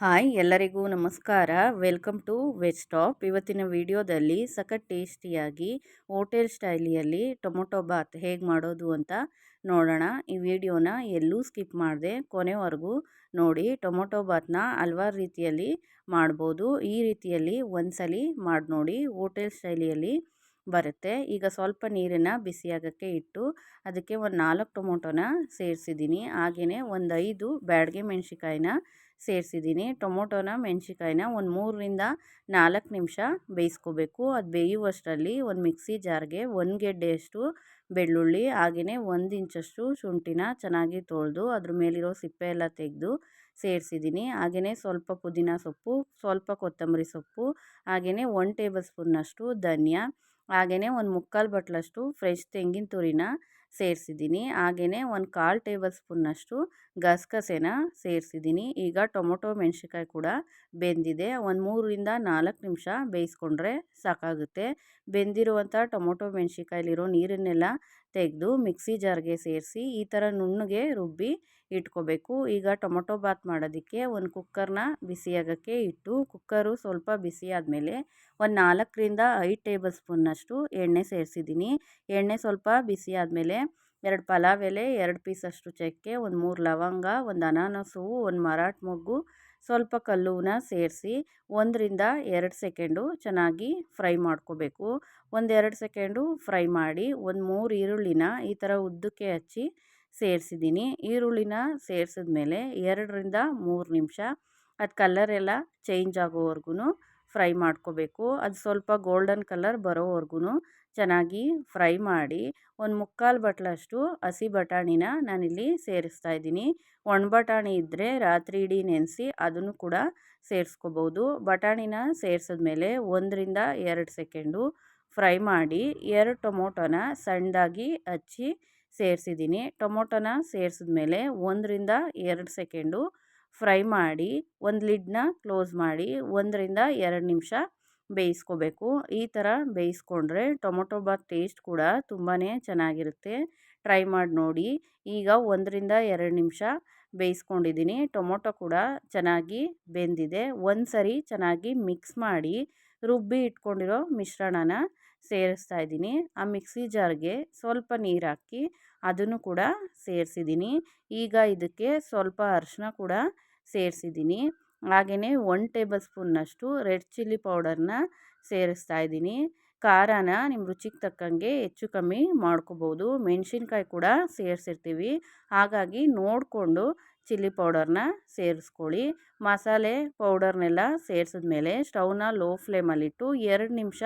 Hi, ಎಲ್ಲರಿಗೂ ನಮಸ್ಕಾರ. Welcome to veg top. ಇವತ್ತಿನ ವಿಡಿಯೋದಲ್ಲಿ ಸಖತ್ ಟೇಸ್ಟಿಯಾಗಿ, ಹೋಟೆಲ್ ಸ್ಟೈಲಿಯಲ್ಲಿ ಟೊಮೊಟೊ ಬಾತ್ ಹೇಗೆ ಮಾಡೋದು ಅಂತ ನೋಡೋಣ. ಈ ವಿಡಿಯೋನ ಎಲ್ಲೂ ಸ್ಕಿಪ್ ಮಾಡಿದೆ, ಕೊನೆವರೆಗೂ ನೋಡಿ. ಟೊಮೊಟೊ ಬಾತ್ನ ಹಲ್ವಾರು ರೀತಿಯಲ್ಲಿ ಮಾಡ್ಬೋದು. ಈ ರೀತಿಯಲ್ಲಿ ಒಂದ್ಸಲಿ ಮಾಡಿ ನೋಡಿ ಹೋಟೆಲ್ ಸ್ಟೈಲಿಯಲ್ಲಿ ಬರುತ್ತೆ. ಈಗ ಸ್ವಲ್ಪ ನೀರನ್ನು ಬಿಸಿಯಾಗೋಕ್ಕೆ ಇಟ್ಟು ಅದಕ್ಕೆ ಒಂದು ನಾಲ್ಕು ಟೊಮೊಟೊನ ಸೇರಿಸಿದ್ದೀನಿ. ಹಾಗೆಯೇ ಒಂದು ಐದು ಬ್ಯಾಡಗೆ ಮೆಣಸಿಕಾಯಿನ ಸೇರಿಸಿದ್ದೀನಿ. ಟೊಮೊಟೊನ, ಮೆಣಸಿಕಾಯಿನ ಒಂದು ಮೂರರಿಂದ ನಾಲ್ಕು ನಿಮಿಷ ಬೇಯಿಸ್ಕೋಬೇಕು. ಅದು ಬೇಯುವಷ್ಟರಲ್ಲಿ ಒಂದು ಮಿಕ್ಸಿ ಜಾರ್ಗೆ ಒಂದು ಗೆಡ್ಡೆಯಷ್ಟು ಬೆಳ್ಳುಳ್ಳಿ ಹಾಗೆಯೇ ಒಂದು ಇಂಚಷ್ಟು ಶುಂಠಿನ ಚೆನ್ನಾಗಿ ತೊಳೆದು ಅದ್ರ ಮೇಲಿರೋ ಸಿಪ್ಪೆ ಎಲ್ಲ ತೆಗೆದು ಸೇರಿಸಿದ್ದೀನಿ. ಹಾಗೆಯೇ ಸ್ವಲ್ಪ ಪುದೀನ ಸೊಪ್ಪು, ಸ್ವಲ್ಪ ಕೊತ್ತಂಬರಿ ಸೊಪ್ಪು ಹಾಗೆಯೇ ಒನ್ ಟೇಬಲ್ ಸ್ಪೂನ್ನಷ್ಟು ಧನಿಯಾ. ಹಾಗೆಯೇ ಒಂದು ಮುಕ್ಕಾಲು ಬಟ್ಲಷ್ಟು ಫ್ರೆಶ್ ತೆಂಗಿನ ತುರಿನ ಸೇರಿಸಿದ್ದೀನಿ. ಹಾಗೆಯೇ ಒಂದು ಕಾಲು ಟೇಬಲ್ ಸ್ಪೂನ್ನಷ್ಟು ಗಸಗಸೆನ ಸೇರಿಸಿದ್ದೀನಿ. ಈಗ ಟೊಮೊಟೊ, ಮೆಣಸಿನ್ಕಾಯಿ ಕೂಡ ಬೆಂದಿದೆ. ಒಂದು ಮೂರರಿಂದ ನಾಲ್ಕು ನಿಮಿಷ ಬೇಯಿಸ್ಕೊಂಡ್ರೆ ಸಾಕಾಗುತ್ತೆ. ಬೆಂದಿರುವಂಥ ಟೊಮೊಟೊ ಮೆಣಸಿಕಾಯಲ್ಲಿರೋ ನೀರನ್ನೆಲ್ಲ ತೆಗೆದು ಮಿಕ್ಸಿ ಜಾರ್ಗೆ ಸೇರಿಸಿ ಈ ಥರ ನುಣ್ಣಗೆ ರುಬ್ಬಿ ಇಟ್ಕೋಬೇಕು. ಈಗ ಟೊಮೊಟೊ ಬಾತ್ ಮಾಡೋದಕ್ಕೆ ಒಂದು ಕುಕ್ಕರ್ನ ಬಿಸಿಯಾಗೋಕ್ಕೆ ಇಟ್ಟು, ಕುಕ್ಕರು ಸ್ವಲ್ಪ ಬಿಸಿ ಆದಮೇಲೆ ಒಂದು ನಾಲ್ಕರಿಂದ ಐದು ಟೇಬಲ್ ಸ್ಪೂನ್ನಷ್ಟು ಎಣ್ಣೆ ಸೇರಿಸಿದ್ದೀನಿ. ಎಣ್ಣೆ ಸ್ವಲ್ಪ ಬಿಸಿ ಆದಮೇಲೆ ಎರಡು ಪಲಾವ್ ಎಲೆ, ಎರಡು ಪೀಸಷ್ಟು ಚಕ್ಕೆ, ಒಂದು ಮೂರು ಲವಂಗ, ಒಂದು ಅನಾನಸು, ಒಂದು ಮರಾಠ ಮೊಗ್ಗು ಸ್ವಲ್ಪ ಕಲ್ಲುವನ್ನ ಸೇರಿಸಿ ಒಂದರಿಂದ ಎರಡು ಸೆಕೆಂಡು ಚೆನ್ನಾಗಿ ಫ್ರೈ ಮಾಡ್ಕೋಬೇಕು. ಒಂದೆರಡು ಸೆಕೆಂಡು ಫ್ರೈ ಮಾಡಿ ಒಂದು ಮೂರು ಈರುಳ್ಳಿನ ಈ ಥರ ಉದ್ದಕ್ಕೆ ಹಚ್ಚಿ ಸೇರಿಸಿದ್ದೀನಿ. ಈರುಳ್ಳಿನ ಸೇರಿಸಿದ್ಮೇಲೆ ಎರಡರಿಂದ ಮೂರು ನಿಮಿಷ ಅದು ಕಲರ್ ಎಲ್ಲ ಚೇಂಜ್ ಆಗೋವರೆಗೂ ಫ್ರೈ ಮಾಡ್ಕೋಬೇಕು. ಅದು ಸ್ವಲ್ಪ ಗೋಲ್ಡನ್ ಕಲರ್ ಬರೋವರೆಗೂ ಚೆನ್ನಾಗಿ ಫ್ರೈ ಮಾಡಿ ಒಂದು ಮುಕ್ಕಾಲು ಬಟ್ಲಷ್ಟು ಹಸಿ ಬಟಾಣಿನ ನಾನಿಲ್ಲಿ ಸೇರಿಸ್ತಾ ಇದ್ದೀನಿ. ಒಣ ಬಟಾಣಿ ಇದ್ದರೆ ರಾತ್ರಿ ಇಡೀ ನೆನೆಸಿ ಅದನ್ನು ಕೂಡ ಸೇರಿಸ್ಕೋಬೋದು. ಬಟಾಣಿನ ಸೇರಿಸಿದ್ಮೇಲೆ ಒಂದರಿಂದ ಎರಡು ಸೆಕೆಂಡು ಫ್ರೈ ಮಾಡಿ ಎರಡು ಟೊಮೊಟೊನ ಸಣ್ಣದಾಗಿ ಹಚ್ಚಿ ಸೇರಿಸಿದ್ದೀನಿ. ಟೊಮೊಟೊನ ಸೇರಿಸಿದ್ಮೇಲೆ ಒಂದರಿಂದ ಎರಡು ಸೆಕೆಂಡು ಫ್ರೈ ಮಾಡಿ ಒಂದು ಲಿಡ್ನ ಕ್ಲೋಸ್ ಮಾಡಿ ಒಂದರಿಂದ ಎರಡು ನಿಮಿಷ ಬೇಯಿಸ್ಕೋಬೇಕು. ಈ ಥರ ಬೇಯಿಸ್ಕೊಂಡ್ರೆ ಟೊಮೊಟೊ ಬಾತ್ ಟೇಸ್ಟ್ ಕೂಡ ತುಂಬಾ ಚೆನ್ನಾಗಿರುತ್ತೆ. ಟ್ರೈ ಮಾಡಿ ನೋಡಿ. ಈಗ ಒಂದರಿಂದ ಎರಡು ನಿಮಿಷ ಬೇಯಿಸ್ಕೊಂಡಿದ್ದೀನಿ. ಟೊಮೊಟೊ ಕೂಡ ಚೆನ್ನಾಗಿ ಬೆಂದಿದೆ. ಒಂದು ಸರಿ ಚೆನ್ನಾಗಿ ಮಿಕ್ಸ್ ಮಾಡಿ ರುಬ್ಬಿ ಇಟ್ಕೊಂಡಿರೋ ಮಿಶ್ರಣನ ಸೇರಿಸ್ತಾ ಇದ್ದೀನಿ. ಆ ಮಿಕ್ಸಿ ಜಾರ್ಗೆ ಸ್ವಲ್ಪ ನೀರು ಹಾಕಿ ಅದನ್ನು ಕೂಡ ಸೇರಿಸಿದ್ದೀನಿ. ಈಗ ಇದಕ್ಕೆ ಸ್ವಲ್ಪ ಅರಿಶಿನ ಕೂಡ ಸೇರಿಸಿದ್ದೀನಿ. ಹಾಗೆಯೇ ಒನ್ ಟೇಬಲ್ ಸ್ಪೂನ್ನಷ್ಟು ರೆಡ್ ಚಿಲ್ಲಿ ಪೌಡರ್ನ ಸೇರಿಸ್ತಾ ಇದ್ದೀನಿ. ಖಾರನ ನಿಮ್ಮ ರುಚಿಗೆ ತಕ್ಕಂಗೆ ಹೆಚ್ಚು ಕಮ್ಮಿ ಮಾಡ್ಕೋಬೋದು. ಮೆಣಸಿನ್ಕಾಯಿ ಕೂಡ ಸೇರಿಸಿರ್ತೀವಿ. ಹಾಗಾಗಿ ನೋಡಿಕೊಂಡು ಚಿಲ್ಲಿ ಪೌಡರ್ನ ಸೇರಿಸ್ಕೊಳ್ಳಿ. ಮಸಾಲೆ ಪೌಡರ್ನೆಲ್ಲ ಸೇರಿಸಿದ್ಮೇಲೆ ಸ್ಟವ್ನ ಲೋ ಫ್ಲೇಮಲ್ಲಿಟ್ಟು ಎರಡು ನಿಮಿಷ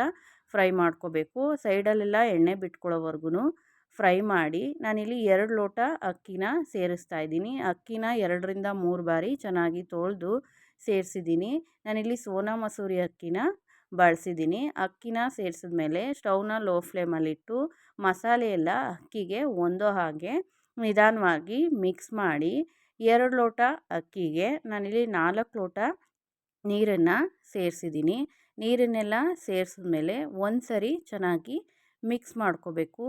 ಫ್ರೈ ಮಾಡ್ಕೋಬೇಕು. ಸೈಡಲ್ಲೆಲ್ಲ ಎಣ್ಣೆ ಬಿಟ್ಕೊಳ್ಳೋವರೆಗೂ ಫ್ರೈ ಮಾಡಿ ನಾನಿಲ್ಲಿ ಎರಡು ಲೋಟ ಅಕ್ಕಿನ ಸೇರಿಸ್ತಾ ಇದ್ದೀನಿ. ಅಕ್ಕಿನ ಎರಡರಿಂದ ಮೂರು ಬಾರಿ ಚೆನ್ನಾಗಿ ತೊಳೆದು ಸೇರಿಸಿದ್ದೀನಿ. ನಾನಿಲ್ಲಿ ಸೋನಾ ಮಸೂರಿ ಅಕ್ಕಿನ ಬಳಸಿದ್ದೀನಿ. ಅಕ್ಕಿನ ಸೇರಿಸಿದ್ಮೇಲೆ ಸ್ಟೌವ್ನ ಲೋ ಫ್ಲೇಮಲ್ಲಿಟ್ಟು ಮಸಾಲೆ ಎಲ್ಲ ಅಕ್ಕಿಗೆ ಒಂದೋ ಹಾಗೆ ನಿಧಾನವಾಗಿ ಮಿಕ್ಸ್ ಮಾಡಿ ಎರಡು ಲೋಟ ಅಕ್ಕಿಗೆ ನಾನಿಲ್ಲಿ ನಾಲ್ಕು ಲೋಟ ನೀರನ್ನು ಸೇರಿಸಿದ್ದೀನಿ. ನೀರನ್ನೆಲ್ಲ ಸೇರಿಸಿದ್ಮೇಲೆ ಒಂದು ಸರಿ ಚೆನ್ನಾಗಿ ಮಿಕ್ಸ್ ಮಾಡ್ಕೋಬೇಕು.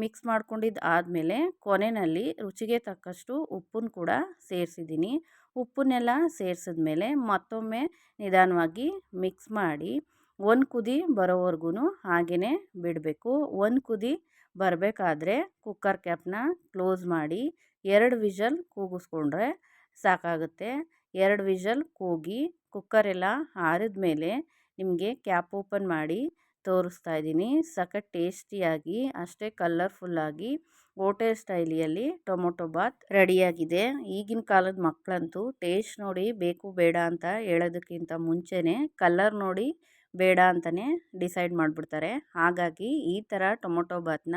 ಮಿಕ್ಸ್ ಮಾಡ್ಕೊಂಡಿದ್ದು ಆದಮೇಲೆ ಕೊನೆಯಲ್ಲಿ ರುಚಿಗೆ ತಕ್ಕಷ್ಟು ಉಪ್ಪನ್ನು ಕೂಡ ಸೇರಿಸಿದ್ದೀನಿ. ಉಪ್ಪನ್ನೆಲ್ಲ ಸೇರಿಸಿದ್ಮೇಲೆ ಮತ್ತೊಮ್ಮೆ ನಿಧಾನವಾಗಿ ಮಿಕ್ಸ್ ಮಾಡಿ ಒಂದು ಕುದಿ ಬರೋವರೆಗೂ ಹಾಗೆಯೇ ಬಿಡಬೇಕು. ಒಂದು ಕುದಿ ಬರಬೇಕಾದ್ರೆ ಕುಕ್ಕರ್ ಕ್ಯಾಪ್ನ ಕ್ಲೋಸ್ ಮಾಡಿ ಎರಡು ವಿಷಲ್ ಕೂಗಿಸ್ಕೊಂಡ್ರೆ ಸಾಕಾಗುತ್ತೆ. ಎರಡು ವಿಷಲ್ ಕೂಗಿ ಕುಕ್ಕರೆಲ್ಲ ಆರಿದ ಮೇಲೆ ನಿಮಗೆ ಕ್ಯಾಪ್ ಓಪನ್ ಮಾಡಿ ತೋರಿಸ್ತಾ ಇದ್ದೀನಿ. ಸಖತ್ ಟೇಸ್ಟಿಯಾಗಿ, ಅಷ್ಟೇ ಕಲರ್ಫುಲ್ಲಾಗಿ ಹೋಟೆಲ್ ಸ್ಟೈಲಿಯಲ್ಲಿ ಟೊಮೊಟೊ ಬಾತ್ ರೆಡಿಯಾಗಿದೆ. ಈಗಿನ ಕಾಲದ ಮಕ್ಕಳಂತೂ ಟೇಸ್ಟ್ ನೋಡಿ ಬೇಕು, ಬೇಡ ಅಂತ ಹೇಳೋದಕ್ಕಿಂತ ಮುಂಚೆನೇ ಕಲರ್ ನೋಡಿ ಬೇಡ ಅಂತಲೇ ಡಿಸೈಡ್ ಮಾಡಿಬಿಡ್ತಾರೆ. ಹಾಗಾಗಿ ಈ ಥರ ಟೊಮೊಟೊ ಬಾತ್ನ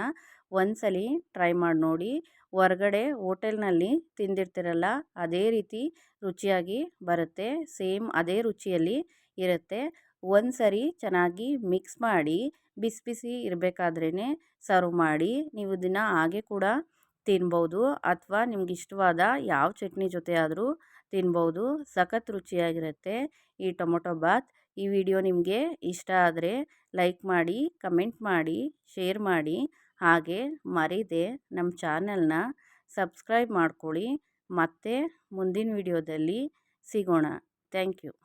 ಒಂದ್ಸಲ ಟ್ರೈ ಮಾಡಿ ನೋಡಿ. ಹೊರಗಡೆ ಹೋಟೆಲ್ನಲ್ಲಿ ತಿಂದಿರ್ತಿರಲ್ಲ, ಅದೇ ರೀತಿ ರುಚಿಯಾಗಿ ಬರುತ್ತೆ. ಸೇಮ್ ಅದೇ ರುಚಿಯಲ್ಲಿ ಇರುತ್ತೆ. ಒಂದು ಸರಿ ಚೆನ್ನಾಗಿ ಮಿಕ್ಸ್ ಮಾಡಿ, ಬಿಸಿ ಬಿಸಿ ಇರಬೇಕಾದ್ರೇ ಸರ್ವ್ ಮಾಡಿ, ನೀವು ಇದನ್ನು ಹಾಗೆ ಕೂಡ ತಿನ್ಬೋದು ಅಥವಾ ನಿಮ್ಗೆ ಇಷ್ಟವಾದ ಯಾವ ಚಟ್ನಿ ಜೊತೆ ಆದರೂ ತಿನ್ಬೋದು. ಸಖತ್ ರುಚಿಯಾಗಿರುತ್ತೆ ಈ ಟೊಮೊಟೊ ಬಾತ್. ಈ ವಿಡಿಯೋ ನಿಮಗೆ ಇಷ್ಟ ಆದರೆ ಲೈಕ್ ಮಾಡಿ, ಕಮೆಂಟ್ ಮಾಡಿ, ಶೇರ್ ಮಾಡಿ. ಹಾಗೆ ಮರೀದೆ ನಮ್ಮ ಚಾನಲ್ನ ಸಬ್ಸ್ಕ್ರೈಬ್ ಮಾಡ್ಕೊಳ್ಳಿ. ಮತ್ತೆ ಮುಂದಿನ ವಿಡಿಯೋದಲ್ಲಿ ಸಿಗೋಣ. Thank you.